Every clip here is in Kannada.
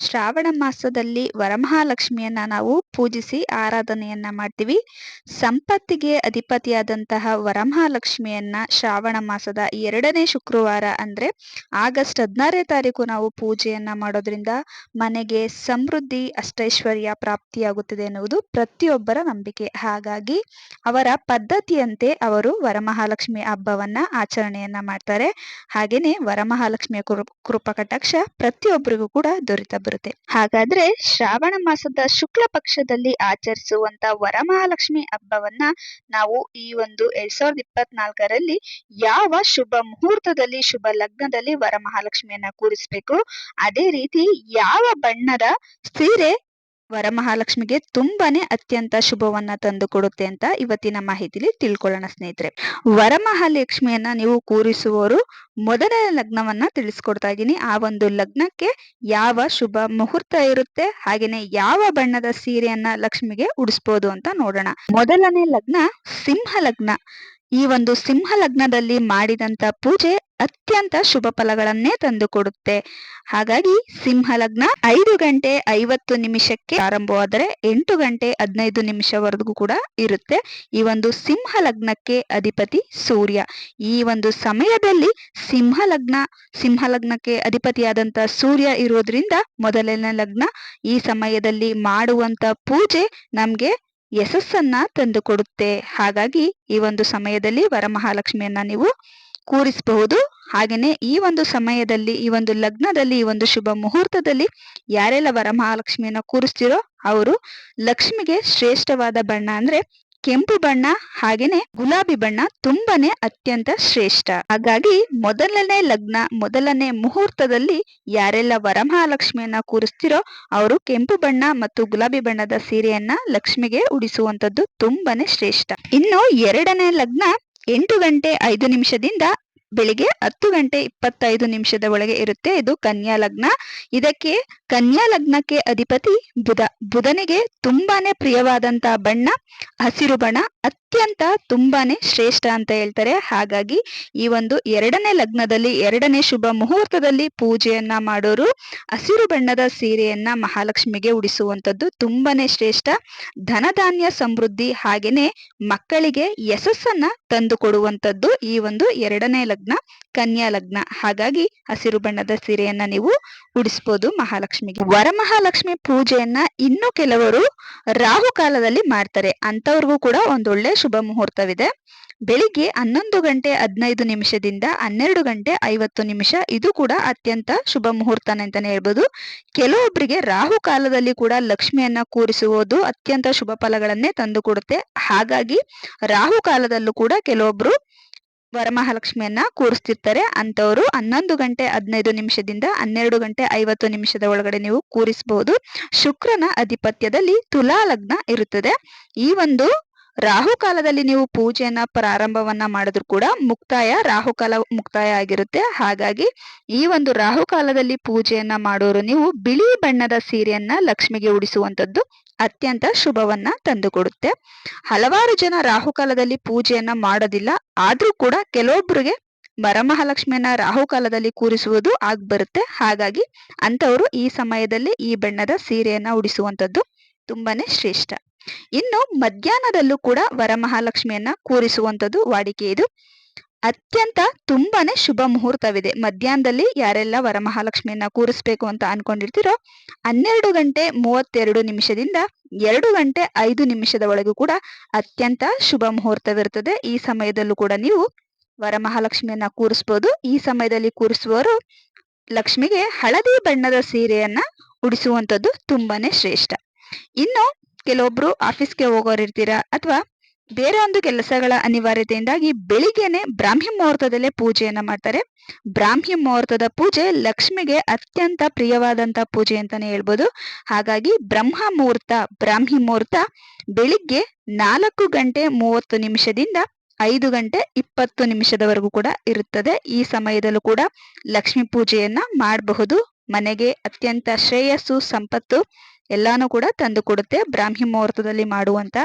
ಶ್ರಾವಣ ಮಾಸದಲ್ಲಿ ವರಮಹಾಲಕ್ಷ್ಮಿಯನ್ನ ನಾವು ಪೂಜಿಸಿ ಆರಾಧನೆಯನ್ನ ಮಾಡ್ತೀವಿ. ಸಂಪತ್ತಿಗೆ ಅಧಿಪತಿಯಾದಂತಹ ವರಮಹಾಲಕ್ಷ್ಮಿಯನ್ನ ಶ್ರಾವಣ ಮಾಸದ ಎರಡನೇ ಶುಕ್ರವಾರ ಅಂದ್ರೆ ಆಗಸ್ಟ್ ಹದಿನಾರನೇ ತಾರೀಕು ನಾವು ಪೂಜೆಯನ್ನ ಮಾಡೋದ್ರಿಂದ ಮನೆಗೆ ಸಮೃದ್ಧಿ, ಅಷ್ಟೈಶ್ವರ್ಯ ಪ್ರಾಪ್ತಿಯಾಗುತ್ತದೆ ಎನ್ನುವುದು ಪ್ರತಿಯೊಬ್ಬರ ನಂಬಿಕೆ. ಹಾಗಾಗಿ ಅವರ ಪದ್ಧತಿಯಂತೆ ಅವರು ವರಮಹಾಲಕ್ಷ್ಮಿ ಹಬ್ಬವನ್ನ ಆಚರಣೆಯನ್ನ ಮಾಡ್ತಾರೆ. ಹಾಗೇನೆ ವರಮಹಾಲಕ್ಷ್ಮಿಯ ಕೃಪ ಕಟಾಕ್ಷ ಪ್ರತಿಯೊಬ್ಬರಿಗೂ ಕೂಡ ದೊರೆತ ಬರುತ್ತೆ ಹಾಗಾದ್ರೆ ಶ್ರಾವಣ ಮಾಸದ ಶುಕ್ಲ ಪಕ್ಷದಲ್ಲಿ ಆಚರಿಸುವಂತ ವರಮಹಾಲಕ್ಷ್ಮಿ ಹಬ್ಬವನ್ನ ನಾವು ಈ ಒಂದು ಎರಡ್ ಸಾವಿರದ ಇಪ್ಪತ್ನಾಲ್ಕರಲ್ಲಿ ಯಾವ ಶುಭ ಮುಹೂರ್ತದಲ್ಲಿ, ಶುಭ ಲಗ್ನದಲ್ಲಿ ವರಮಹಾಲಕ್ಷ್ಮಿಯನ್ನ ಕೂರಿಸ್ಬೇಕು? ಅದೇ ರೀತಿ ಯಾವ ಬಣ್ಣದ ಸೀರೆ ವರಮಹಾಲಕ್ಷ್ಮಿಗೆ ತುಂಬಾನೇ ಅತ್ಯಂತ ಶುಭವನ್ನ ತಂದು ಕೊಡುತ್ತೆ ಅಂತ ಇವತ್ತಿನ ಮಾಹಿತಿಲಿ ತಿಳ್ಕೊಳ್ಳೋಣ ಸ್ನೇಹಿತರೆ. ವರಮಹಾಲಕ್ಷ್ಮಿಯನ್ನ ನೀವು ಕೂರಿಸುವವರು ಮೊದಲನೇ ಲಗ್ನವನ್ನ ತಿಳಿಸ್ಕೊಡ್ತಾ ಇದ್ದೀನಿ. ಆ ಒಂದು ಲಗ್ನಕ್ಕೆ ಯಾವ ಶುಭ ಮುಹೂರ್ತ ಇರುತ್ತೆ, ಹಾಗೇನೆ ಯಾವ ಬಣ್ಣದ ಸೀರೆಯನ್ನ ಲಕ್ಷ್ಮಿಗೆ ಉಡಿಸ್ಬೋದು ಅಂತ ನೋಡೋಣ. ಮೊದಲನೇ ಲಗ್ನ ಸಿಂಹ ಲಗ್ನ. ಈ ಒಂದು ಸಿಂಹ ಲಗ್ನದಲ್ಲಿ ಮಾಡಿದಂತ ಪೂಜೆ ಅತ್ಯಂತ ಶುಭ ಫಲಗಳನ್ನೇ ತಂದು ಕೊಡುತ್ತೆ. ಹಾಗಾಗಿ ಸಿಂಹ ಲಗ್ನ ಐದು ಗಂಟೆ ಐವತ್ತು ನಿಮಿಷಕ್ಕೆ ಆರಂಭವಾದರೆ ಎಂಟು ಗಂಟೆ ಹದಿನೈದು ನಿಮಿಷವರೆಗೂ ಕೂಡ ಇರುತ್ತೆ. ಈ ಒಂದು ಸಿಂಹ ಲಗ್ನಕ್ಕೆ ಅಧಿಪತಿ ಸೂರ್ಯ. ಈ ಒಂದು ಸಮಯದಲ್ಲಿ ಸಿಂಹ ಲಗ್ನ ಸಿಂಹ ಲಗ್ನಕ್ಕೆ ಅಧಿಪತಿಯಾದಂತ ಸೂರ್ಯ ಇರೋದ್ರಿಂದ ಮೊದಲನೇ ಲಗ್ನ. ಈ ಸಮಯದಲ್ಲಿ ಮಾಡುವಂತ ಪೂಜೆ ನಮ್ಗೆ ಯಶಸ್ಸನ್ನ ತಂದುಕೊಡುತ್ತೆ. ಹಾಗಾಗಿ ಈ ಒಂದು ಸಮಯದಲ್ಲಿ ವರಮಹಾಲಕ್ಷ್ಮಿಯನ್ನ ನೀವು ಕೂರಿಸಬಹುದು. ಹಾಗೇನೆ ಈ ಒಂದು ಸಮಯದಲ್ಲಿ, ಈ ಒಂದು ಲಗ್ನದಲ್ಲಿ, ಈ ಒಂದು ಶುಭ ಮುಹೂರ್ತದಲ್ಲಿ ಯಾರೆಲ್ಲ ವರಮಹಾಲಕ್ಷ್ಮಿಯನ್ನ ಕೂರಿಸ್ತಿರೋ ಅವರು ಲಕ್ಷ್ಮಿಗೆ ಶ್ರೇಷ್ಠವಾದ ಬಣ್ಣ ಅಂದ್ರೆ ಕೆಂಪು ಬಣ್ಣ ಹಾಗೇನೆ ಗುಲಾಬಿ ಬಣ್ಣ ತುಂಬಾನೇ ಅತ್ಯಂತ ಶ್ರೇಷ್ಠ. ಹಾಗಾಗಿ ಮೊದಲನೇ ಲಗ್ನ, ಮೊದಲನೇ ಮುಹೂರ್ತದಲ್ಲಿ ಯಾರೆಲ್ಲ ವರಮಹಾಲಕ್ಷ್ಮಿಯನ್ನ ಕೂರಿಸ್ತಿರೋ ಅವರು ಕೆಂಪು ಬಣ್ಣ ಮತ್ತು ಗುಲಾಬಿ ಬಣ್ಣದ ಸೀರೆಯನ್ನ ಲಕ್ಷ್ಮಿಗೆ ಉಡಿಸುವಂತದ್ದು ತುಂಬಾನೇ ಶ್ರೇಷ್ಠ. ಇನ್ನು ಎರಡನೇ ಲಗ್ನ ಎಂಟು ಗಂಟೆ ಐದು ನಿಮಿಷದಿಂದ ಬೆಳಿಗ್ಗೆ ಹತ್ತು ಗಂಟೆ ಇಪ್ಪತ್ತೈದು ನಿಮಿಷದ ಒಳಗೆ ಇರುತ್ತೆ. ಇದು ಕನ್ಯಾ ಲಗ್ನ. ಇದಕ್ಕೆ ಕನ್ಯಾ ಲಗ್ನಕ್ಕೆ ಅಧಿಪತಿ ಬುಧ. ಬುಧನಿಗೆ ತುಂಬಾನೇ ಪ್ರಿಯವಾದಂತಹ ಬಣ್ಣ, ಹಸಿರು ಬಣ್ಣ ಅತ್ಯಂತ ತುಂಬಾನೇ ಶ್ರೇಷ್ಠ ಅಂತ ಹೇಳ್ತಾರೆ. ಹಾಗಾಗಿ ಈ ಒಂದು ಎರಡನೇ ಲಗ್ನದಲ್ಲಿ, ಎರಡನೇ ಶುಭ ಮುಹೂರ್ತದಲ್ಲಿ ಪೂಜೆಯನ್ನ ಮಾಡೋರು, ಹಸಿರು ಬಣ್ಣದ ಸೀರೆಯನ್ನ ಮಹಾಲಕ್ಷ್ಮಿಗೆ ಉಡಿಸುವಂತದ್ದು ತುಂಬಾನೇ ಶ್ರೇಷ್ಠ. ಧನಧಾನ್ಯ ಸಮೃದ್ಧಿ ಹಾಗೇನೆ ಮಕ್ಕಳಿಗೆ ಯಶಸ್ಸನ್ನ ತಂದು ಕೊಡುವಂತದ್ದು ಈ ಒಂದು ಎರಡನೇ ಲಗ್ನ, ಕನ್ಯಾ ಲಗ್ನ. ಹಾಗಾಗಿ ಹಸಿರು ಬಣ್ಣದ ಸೀರೆಯನ್ನ ನೀವು ಉಡಿಸ್ಬೋದು ಮಹಾಲಕ್ಷ್ಮಿಗೆ. ವರಮಹಾಲಕ್ಷ್ಮಿ ಪೂಜೆಯನ್ನ ಇನ್ನು ಕೆಲವರು ರಾಹುಕಾಲದಲ್ಲಿ ಮಾಡ್ತಾರೆ. ಅಂತವ್ರಿಗೂ ಕೂಡ ಒಂದೊಳ್ಳೆ ಶುಭ ಮುಹೂರ್ತವಿದೆ. ಬೆಳಿಗ್ಗೆ ಹನ್ನೊಂದು ಗಂಟೆ ಹದಿನೈದು ನಿಮಿಷದಿಂದ ಹನ್ನೆರಡು ಗಂಟೆ ಐವತ್ತು ನಿಮಿಷ. ಇದು ಕೂಡ ಅತ್ಯಂತ ಶುಭ ಮುಹೂರ್ತನೆ ಅಂತಾನೆ ಹೇಳ್ಬೋದು. ಕೆಲವೊಬ್ಬರಿಗೆ ರಾಹು ಕಾಲದಲ್ಲಿ ಕೂಡ ಲಕ್ಷ್ಮಿಯನ್ನ ಕೂರಿಸುವುದು ಅತ್ಯಂತ ಶುಭ ಫಲಗಳನ್ನೇ ತಂದು ಕೊಡುತ್ತೆ ಹಾಗಾಗಿ ರಾಹು ಕಾಲದಲ್ಲೂ ಕೂಡ ಕೆಲವೊಬ್ರು ವರಮಹಾಲಕ್ಷ್ಮಿಯನ್ನ ಕೂರಿಸ್ತಿರ್ತಾರೆ. ಅಂತವರು ಹನ್ನೊಂದು ಗಂಟೆ ಹದಿನೈದು ನಿಮಿಷದಿಂದ ಹನ್ನೆರಡು ಗಂಟೆ ಐವತ್ತು ನಿಮಿಷದ ಒಳಗಡೆ ನೀವು ಕೂರಿಸಬಹುದು ಶುಕ್ರನ ಅಧಿಪತ್ಯದಲ್ಲಿ ತುಲಾ ಲಗ್ನ ಇರುತ್ತದೆ. ಈ ಒಂದು ರಾಹುಕಾಲದಲ್ಲಿ ನೀವು ಪೂಜೆಯನ್ನ ಪ್ರಾರಂಭವನ್ನ ಮಾಡಿದ್ರು ಕೂಡ ಮುಕ್ತಾಯ ರಾಹುಕಾಲ ಮುಕ್ತಾಯ ಆಗಿರುತ್ತೆ. ಹಾಗಾಗಿ ಈ ಒಂದು ರಾಹುಕಾಲದಲ್ಲಿ ಪೂಜೆಯನ್ನ ಮಾಡೋರು ನೀವು ಬಿಳಿ ಬಣ್ಣದ ಸೀರೆಯನ್ನ ಲಕ್ಷ್ಮಿಗೆ ಉಡಿಸುವಂತದ್ದು ಅತ್ಯಂತ ಶುಭವನ್ನ ತಂದುಕೊಡುತ್ತೆ. ಹಲವಾರು ಜನ ರಾಹುಕಾಲದಲ್ಲಿ ಪೂಜೆಯನ್ನ ಮಾಡೋದಿಲ್ಲ. ಆದ್ರೂ ಕೂಡ ಕೆಲವೊಬ್ಬರಿಗೆ ವರಮಹಾಲಕ್ಷ್ಮಿಯನ್ನ ರಾಹುಕಾಲದಲ್ಲಿ ಕೂರಿಸುವುದು ಆಗ್ಬರುತ್ತೆ. ಹಾಗಾಗಿ ಅಂತವರು ಈ ಸಮಯದಲ್ಲಿ ಈ ಬಣ್ಣದ ಸೀರೆಯನ್ನ ಉಡಿಸುವಂತದ್ದು ತುಂಬಾನೇ ಶ್ರೇಷ್ಠ. ಇನ್ನು ಮಧ್ಯಾಹ್ನದಲ್ಲೂ ಕೂಡ ವರಮಹಾಲಕ್ಷ್ಮಿಯನ್ನ ಕೂರಿಸುವಂತದ್ದು ವಾಡಿಕೆ ಇದು. ಅತ್ಯಂತ ತುಂಬಾನೇ ಶುಭ ಮುಹೂರ್ತವಿದೆ. ಮಧ್ಯಾಹ್ನದಲ್ಲಿ ಯಾರೆಲ್ಲ ವರಮಹಾಲಕ್ಷ್ಮಿಯನ್ನ ಕೂರಿಸ್ಬೇಕು ಅಂತ ಅನ್ಕೊಂಡಿರ್ತೀರೋ ಹನ್ನೆರಡು ಗಂಟೆ ಮೂವತ್ತೆರಡು ನಿಮಿಷದಿಂದ ಎರಡು ಗಂಟೆ ಐದು ನಿಮಿಷದ ಒಳಗೂ ಕೂಡ ಅತ್ಯಂತ ಶುಭ ಮುಹೂರ್ತವಿರುತ್ತದೆ ಈ ಸಮಯದಲ್ಲೂ ಕೂಡ ನೀವು ವರಮಹಾಲಕ್ಷ್ಮಿಯನ್ನ ಕೂರಿಸ್ಬೋದು. ಈ ಸಮಯದಲ್ಲಿ ಕೂರಿಸುವವರು ಲಕ್ಷ್ಮಿಗೆ ಹಳದಿ ಬಣ್ಣದ ಸೀರೆಯನ್ನ ಉಡಿಸುವಂಥದ್ದು ತುಂಬಾನೇ ಶ್ರೇಷ್ಠ. ಇನ್ನು ಕೆಲವೊಬ್ರು ಆಫೀಸ್ಗೆ ಹೋಗೋರು ಇರ್ತೀರಾ ಅಥವಾ ಬೇರೆ ಒಂದು ಕೆಲಸಗಳ ಅನಿವಾರ್ಯತೆಯಿಂದಾಗಿ ಬೆಳಿಗ್ಗೆನೆ ಬ್ರಾಹ್ಮಿ ಮುಹೂರ್ತದಲ್ಲೇ ಪೂಜೆಯನ್ನ ಮಾಡ್ತಾರೆ. ಬ್ರಾಹ್ಮಿ ಮುಹೂರ್ತದ ಪೂಜೆ ಲಕ್ಷ್ಮಿಗೆ ಅತ್ಯಂತ ಪ್ರಿಯವಾದಂತ ಪೂಜೆ ಅಂತಾನೆ ಹೇಳ್ಬೋದು. ಹಾಗಾಗಿ ಬ್ರಹ್ಮ ಮುಹೂರ್ತ, ಬ್ರಾಹ್ಮಿ ಮುಹೂರ್ತ ಬೆಳಿಗ್ಗೆ ನಾಲ್ಕು ಗಂಟೆ ಮೂವತ್ತು ನಿಮಿಷದಿಂದ ಐದು ಗಂಟೆ ಇಪ್ಪತ್ತು ನಿಮಿಷದವರೆಗೂ ಕೂಡ ಇರುತ್ತದೆ. ಈ ಸಮಯದಲ್ಲೂ ಕೂಡ ಲಕ್ಷ್ಮಿ ಪೂಜೆಯನ್ನ ಮಾಡಬಹುದು. ಮನೆಗೆ ಅತ್ಯಂತ ಶ್ರೇಯಸ್ಸು ಸಂಪತ್ತು ಎಲ್ಲಾನು ಕೂಡ ತಂದು ಕೊಡುತ್ತೆ. ಬ್ರಾಹ್ಮಿ ಮುಹೂರ್ತದಲ್ಲಿ ಮಾಡುವಂತ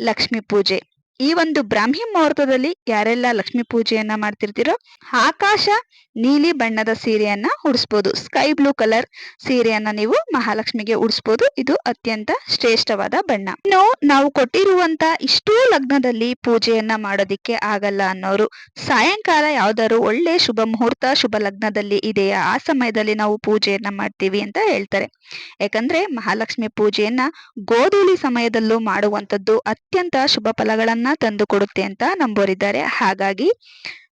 ಲಕ್ಷ್ಮಿ ಪೂಜೆ. ಈ ಒಂದು ಬ್ರಾಹ್ಮಿ ಮುಹೂರ್ತದಲ್ಲಿ ಯಾರೆಲ್ಲ ಲಕ್ಷ್ಮಿ ಪೂಜೆಯನ್ನ ಮಾಡ್ತಿರ್ತೀರೋ ಆಕಾಶ ನೀಲಿ ಬಣ್ಣದ ಸೀರೆಯನ್ನ ಉಡಿಸ್ಬೋದು. ಸ್ಕೈ ಬ್ಲೂ ಕಲರ್ ಸೀರೆಯನ್ನ ನೀವು ಮಹಾಲಕ್ಷ್ಮಿಗೆ ಉಡಿಸ್ಬೋದು. ಇದು ಅತ್ಯಂತ ಶ್ರೇಷ್ಠವಾದ ಬಣ್ಣ. ಇನ್ನು ನಾವು ಕೊಟ್ಟಿರುವಂತ ಇಷ್ಟೂ ಲಗ್ನದಲ್ಲಿ ಪೂಜೆಯನ್ನ ಮಾಡೋದಿಕ್ಕೆ ಆಗಲ್ಲ ಅನ್ನೋರು, ಸಾಯಂಕಾಲ ಯಾವ್ದಾದ್ರು ಒಳ್ಳೆ ಶುಭ ಮುಹೂರ್ತ, ಶುಭ ಲಗ್ನದಲ್ಲಿ ಇದೆಯಾ? ಆ ಸಮಯದಲ್ಲಿ ನಾವು ಪೂಜೆಯನ್ನ ಮಾಡ್ತೀವಿ ಅಂತ ಹೇಳ್ತಾರೆ. ಯಾಕಂದ್ರೆ ಮಹಾಲಕ್ಷ್ಮಿ ಪೂಜೆಯನ್ನ ಗೋಧೂಳಿ ಸಮಯದಲ್ಲೂ ಮಾಡುವಂತದ್ದು ಅತ್ಯಂತ ಶುಭ ಫಲಗಳನ್ನ ತಂದು ಕೊಡುತ್ತೆ ಅಂತ ನಂಬೋರಿದ್ದಾರೆ. ಹಾಗಾಗಿ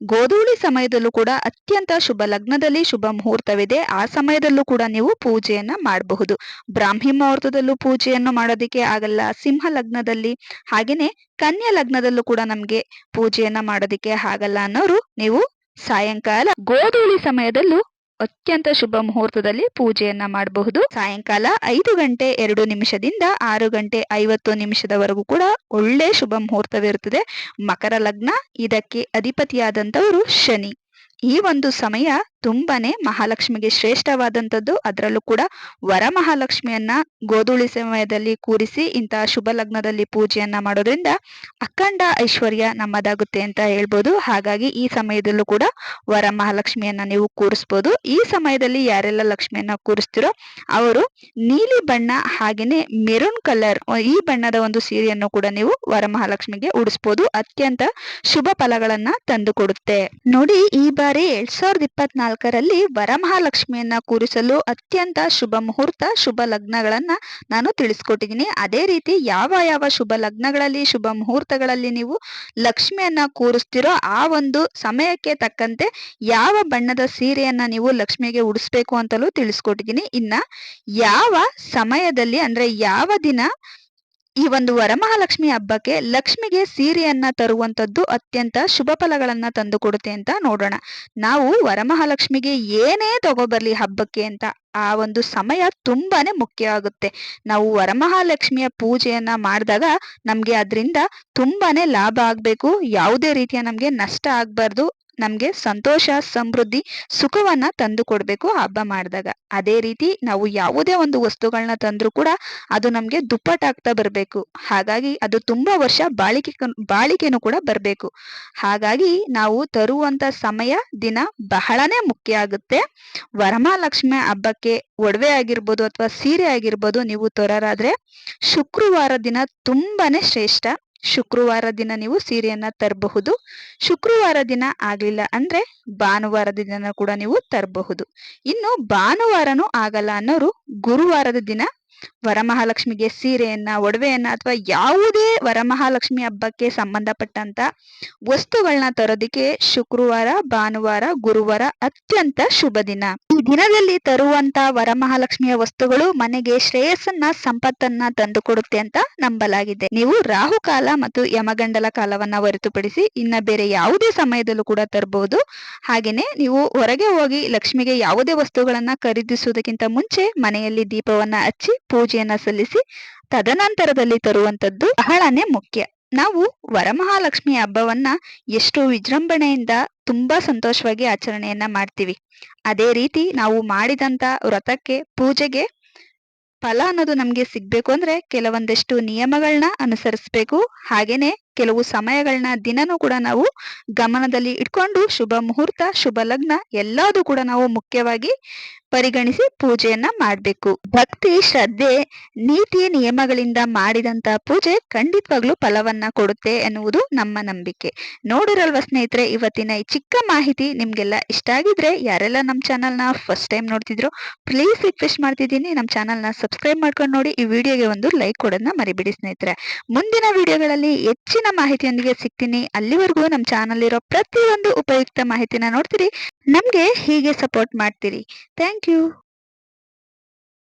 ಗೋಧೂಳಿ ಸಮಯದಲ್ಲೂ ಕೂಡ ಅತ್ಯಂತ ಶುಭ ಲಗ್ನದಲ್ಲಿ ಶುಭ ಮುಹೂರ್ತವಿದೆ. ಆ ಸಮಯದಲ್ಲೂ ಕೂಡ ನೀವು ಪೂಜೆಯನ್ನ ಮಾಡಬಹುದು. ಬ್ರಾಹ್ಮಿ ಮುಹೂರ್ತದಲ್ಲೂ ಪೂಜೆಯನ್ನು ಮಾಡೋದಿಕ್ಕೆ ಆಗಲ್ಲ. ಸಿಂಹ ಲಗ್ನದಲ್ಲಿ ಹಾಗೇನೆ ಕನ್ಯಾ ಲಗ್ನದಲ್ಲೂ ಕೂಡ ನಮ್ಗೆ ಪೂಜೆಯನ್ನ ಮಾಡೋದಿಕ್ಕೆ ಆಗಲ್ಲ ಅನ್ನೋರು ನೀವು ಸಾಯಂಕಾಲ ಗೋಧೂಳಿ ಸಮಯದಲ್ಲೂ ಅತ್ಯಂತ ಶುಭ ಮುಹೂರ್ತದಲ್ಲಿ ಪೂಜೆಯನ್ನ ಮಾಡಬಹುದು. ಸಾಯಂಕಾಲ ಐದು ಗಂಟೆ ಎರಡು ನಿಮಿಷದಿಂದ ಆರು ಗಂಟೆ ಐವತ್ತು ನಿಮಿಷದವರೆಗೂ ಕೂಡ ಒಳ್ಳೆ ಶುಭ ಮುಹೂರ್ತವಿರುತ್ತದೆ. ಮಕರ ಲಗ್ನ, ಇದಕ್ಕೆ ಅಧಿಪತಿಯಾದಂಥವರು ಶನಿ. ಈ ಒಂದು ಸಮಯ ತುಂಬಾನೇ ಮಹಾಲಕ್ಷ್ಮಿಗೆ ಶ್ರೇಷ್ಠವಾದಂಥದ್ದು. ಅದರಲ್ಲೂ ಕೂಡ ವರಮಹಾಲಕ್ಷ್ಮಿಯನ್ನ ಗೋಧೂಳಿ ಸಮಯದಲ್ಲಿ ಕೂರಿಸಿ ಇಂತಹ ಶುಭ ಲಗ್ನದಲ್ಲಿ ಪೂಜೆಯನ್ನ ಮಾಡೋದ್ರಿಂದ ಅಖಂಡ ಐಶ್ವರ್ಯ ನಮ್ಮದಾಗುತ್ತೆ ಅಂತ ಹೇಳ್ಬೋದು. ಹಾಗಾಗಿ ಈ ಸಮಯದಲ್ಲೂ ಕೂಡ ವರಮಹಾಲಕ್ಷ್ಮಿಯನ್ನ ನೀವು ಕೂರಿಸ್ಬೋದು. ಈ ಸಮಯದಲ್ಲಿ ಯಾರೆಲ್ಲ ಲಕ್ಷ್ಮಿಯನ್ನ ಕೂರಿಸ್ತಿರೋ ಅವರು ನೀಲಿ ಬಣ್ಣ ಹಾಗೇನೆ ಮೆರೂನ್ ಕಲರ್ ಈ ಬಣ್ಣದ ಒಂದು ಸೀರೆಯನ್ನು ಕೂಡ ನೀವು ವರಮಹಾಲಕ್ಷ್ಮಿಗೆ ಉಡಿಸ್ಬೋದು. ಅತ್ಯಂತ ಶುಭ ಫಲಗಳನ್ನ ತಂದು ಕೊಡುತ್ತೆ. ನೋಡಿ, ಈ ಬಾರಿ ಎರಡ್ ಸಾವಿರದ ಇಪ್ಪತ್ನಾಲ್ಕರಲ್ಲಿ ನಾಲ್ಕರಲ್ಲಿ ವರಮಹಾಲಕ್ಷ್ಮಿಯನ್ನ ಕೂರಿಸಲು ಅತ್ಯಂತ ಶುಭ ಮುಹೂರ್ತ, ಶುಭ ಲಗ್ನಗಳನ್ನ ನಾನು ತಿಳಿಸ್ಕೊಟ್ಟಿದ್ದೀನಿ. ಅದೇ ರೀತಿ ಯಾವ ಯಾವ ಶುಭ ಲಗ್ನಗಳಲ್ಲಿ, ಶುಭ ಮುಹೂರ್ತಗಳಲ್ಲಿ ನೀವು ಲಕ್ಷ್ಮಿಯನ್ನ ಕೂರಿಸ್ತಿರೋ ಆ ಒಂದು ಸಮಯಕ್ಕೆ ತಕ್ಕಂತೆ ಯಾವ ಬಣ್ಣದ ಸೀರೆಯನ್ನ ನೀವು ಲಕ್ಷ್ಮಿಗೆ ಉಡಿಸ್ಬೇಕು ಅಂತಲೂ ತಿಳಿಸ್ಕೊಟ್ಟಿದ್ದೀನಿ. ಇನ್ನ ಯಾವ ಸಮಯದಲ್ಲಿ ಅಂದ್ರೆ ಯಾವ ದಿನ ಈ ಒಂದು ವರಮಹಾಲಕ್ಷ್ಮಿ ಹಬ್ಬಕ್ಕೆ ಲಕ್ಷ್ಮಿಗೆ ಸೀರೆಯನ್ನ ತರುವಂತದ್ದು ಅತ್ಯಂತ ಶುಭ ಫಲಗಳನ್ನ ತಂದು ಕೊಡುತ್ತೆ ಅಂತ ನೋಡೋಣ. ನಾವು ವರಮಹಾಲಕ್ಷ್ಮಿಗೆ ಏನೇ ತಗೋಬರ್ಲಿ ಹಬ್ಬಕ್ಕೆ ಅಂತ ಆ ಒಂದು ಸಮಯ ತುಂಬಾನೇ ಮುಖ್ಯ ಆಗುತ್ತೆ. ನಾವು ವರಮಹಾಲಕ್ಷ್ಮಿಯ ಪೂಜೆಯನ್ನ ಮಾಡಿದಾಗ ನಮ್ಗೆ ಅದರಿಂದ ತುಂಬಾನೇ ಲಾಭ ಆಗ್ಬೇಕು. ಯಾವುದೇ ರೀತಿಯ ನಮ್ಗೆ ನಷ್ಟ ಆಗ್ಬಾರ್ದು. ನಮ್ಗೆ ಸಂತೋಷ, ಸಮೃದ್ಧಿ, ಸುಖವನ್ನ ತಂದು ಕೊಡಬೇಕು ಹಬ್ಬ ಮಾಡಿದಾಗ. ಅದೇ ರೀತಿ ನಾವು ಯಾವುದೇ ಒಂದು ವಸ್ತುಗಳನ್ನ ತಂದರೂ ಕೂಡ ಅದು ನಮಗೆ ದುಪ್ಪಟ್ಟಾಗ್ತಾ ಬರಬೇಕು. ಹಾಗಾಗಿ ಅದು ತುಂಬಾ ವರ್ಷ ಬಾಳಿಕೆ ಬಾಳಿಕೆನು ಕೂಡ ಬರಬೇಕು. ಹಾಗಾಗಿ ನಾವು ತರುವಂತ ಸಮಯ, ದಿನ ಬಹಳನೇ ಮುಖ್ಯ ಆಗುತ್ತೆ. ವರಮಹಾಲಕ್ಷ್ಮಿ ಹಬ್ಬಕ್ಕೆ ಒಡವೆ ಆಗಿರ್ಬೋದು ಅಥವಾ ಸೀರೆ ಆಗಿರ್ಬೋದು ನೀವು ತೊರರಾದ್ರೆ ಶುಕ್ರವಾರ ದಿನ ತುಂಬಾನೇ ಶ್ರೇಷ್ಠ. ಶುಕ್ರವಾರ ದಿನ ನೀವು ಸೀರೆಯನ್ನ ತರಬಹುದು. ಶುಕ್ರವಾರ ದಿನ ಆಗಲಿಲ್ಲ ಅಂದ್ರೆ ಭಾನುವಾರದ ದಿನ ಕೂಡ ನೀವು ತರಬಹುದು. ಇನ್ನು ಭಾನುವಾರನೂ ಆಗಲ್ಲ ಅನ್ನೋರು ಗುರುವಾರದ ದಿನ ವರಮಹಾಲಕ್ಷ್ಮಿಗೆ ಸೀರೆಯನ್ನ, ಒಡವೆಯನ್ನ ಅಥವಾ ಯಾವುದೇ ವರಮಹಾಲಕ್ಷ್ಮಿ ಹಬ್ಬಕ್ಕೆ ಸಂಬಂಧಪಟ್ಟಂತ ವಸ್ತುಗಳನ್ನ ತರೋದಿಕ್ಕೆ ಶುಕ್ರವಾರ, ಭಾನುವಾರ, ಗುರುವಾರ ಅತ್ಯಂತ ಶುಭ ದಿನ. ದಿನದಲ್ಲಿ ತರುವಂತ ವರಮಹಾಲಕ್ಷ್ಮಿಯ ವಸ್ತುಗಳು ಮನೆಗೆ ಶ್ರೇಯಸ್ಸನ್ನ, ಸಂಪತ್ತನ್ನ ತಂದುಕೊಡುತ್ತೆ ಅಂತ ನಂಬಲಾಗಿದೆ. ನೀವು ರಾಹು ಕಾಲ ಮತ್ತು ಯಮಗಂಡಲ ಕಾಲವನ್ನ ಹೊರತುಪಡಿಸಿ ಇನ್ನ ಬೇರೆ ಯಾವುದೇ ಸಮಯದಲ್ಲೂ ಕೂಡ ತರಬಹುದು ಹಾಗೇನೆ ನೀವು ಹೊರಗೆ ಹೋಗಿ ಲಕ್ಷ್ಮಿಗೆ ಯಾವುದೇ ವಸ್ತುಗಳನ್ನ ಖರೀದಿಸುವುದಕ್ಕಿಂತ ಮುಂಚೆ ಮನೆಯಲ್ಲಿ ದೀಪವನ್ನ ಹಚ್ಚಿ, ಪೂಜೆಯನ್ನ ಸಲ್ಲಿಸಿ, ತದನಂತರದಲ್ಲಿ ತರುವಂತದ್ದು ಬಹಳನೇ ಮುಖ್ಯ. ನಾವು ವರಮಹಾಲಕ್ಷ್ಮಿ ಹಬ್ಬವನ್ನ ಎಷ್ಟು ವಿಜೃಂಭಣೆಯಿಂದ ತುಂಬಾ ಸಂತೋಷವಾಗಿ ಆಚರಣೆಯನ್ನ ಮಾಡ್ತೀವಿ. ಅದೇ ರೀತಿ ನಾವು ಮಾಡಿದಂತ ವ್ರತಕ್ಕೆ ಪೂಜೆಗೆ ಫಲ ಅನ್ನೋದು ನಮ್ಗೆ ಸಿಗ್ಬೇಕು ಅಂದ್ರೆ ಕೆಲವೊಂದಿಷ್ಟು ನಿಯಮಗಳನ್ನ ಅನುಸರಿಸ್ಬೇಕು. ಹಾಗೇನೆ ಕೆಲವು ಸಮಯಗಳನ್ನ ದಿನನೂ ಕೂಡ ನಾವು ಗಮನದಲ್ಲಿ ಇಟ್ಕೊಂಡು ಶುಭ ಮುಹೂರ್ತ, ಶುಭ ಲಗ್ನ ಎಲ್ಲದೂ ಕೂಡ ನಾವು ಮುಖ್ಯವಾಗಿ ಪರಿಗಣಿಸಿ ಪೂಜೆಯನ್ನ ಮಾಡಬೇಕು. ಭಕ್ತಿ, ಶ್ರದ್ಧೆ ನೀತಿ ನಿಯಮಗಳಿಂದ ಮಾಡಿದಂತ ಪೂಜೆ ಖಂಡಿತವಾಗ್ಲೂ ಫಲವನ್ನ ಕೊಡುತ್ತೆ ಎನ್ನುವುದು ನಮ್ಮ ನಂಬಿಕೆ. ನೋಡಿರಲ್ವ ಸ್ನೇಹಿತರೆ, ಇವತ್ತಿನ ಈ ಚಿಕ್ಕ ಮಾಹಿತಿ ನಿಮ್ಗೆಲ್ಲ ಇಷ್ಟ ಆಗಿದ್ರೆ ಯಾರೆಲ್ಲ ನಮ್ಮ ಚಾನಲ್ನ ಫಸ್ಟ್ ಟೈಮ್ ನೋಡ್ತಿದ್ರು ಪ್ಲೀಸ್ ರಿಕ್ವೆಸ್ಟ್ ಮಾಡ್ತಿದ್ದೀನಿ. ನಮ್ಮ ಚಾನಲ್ನ ಸಬ್ಸ್ಕ್ರೈಬ್ ಮಾಡ್ಕೊಂಡು ನೋಡಿ, ಈ ವಿಡಿಯೋಗೆ ಒಂದು ಲೈಕ್ ಕೊಡೋದನ್ನ ಮರಿಬಿಡಿ ಸ್ನೇಹಿತರೆ. ಮುಂದಿನ ವಿಡಿಯೋಗಳಲ್ಲಿ ಹೆಚ್ಚಿನ ಮಾಹಿತಿಯೊಂದಿಗೆ ಸಿಗ್ತೀನಿ. ಅಲ್ಲಿವರೆಗೂ ನಮ್ಮ ಚಾನಲ್ ಇರೋ ಪ್ರತಿಯೊಂದು ಉಪಯುಕ್ತ ಮಾಹಿತಿನ ನೋಡ್ತೀರಿ. ನಮ್ಗೆ ಹೀಗೆ ಸಪೋರ್ಟ್ ಮಾಡ್ತೀರಿ. Thank you.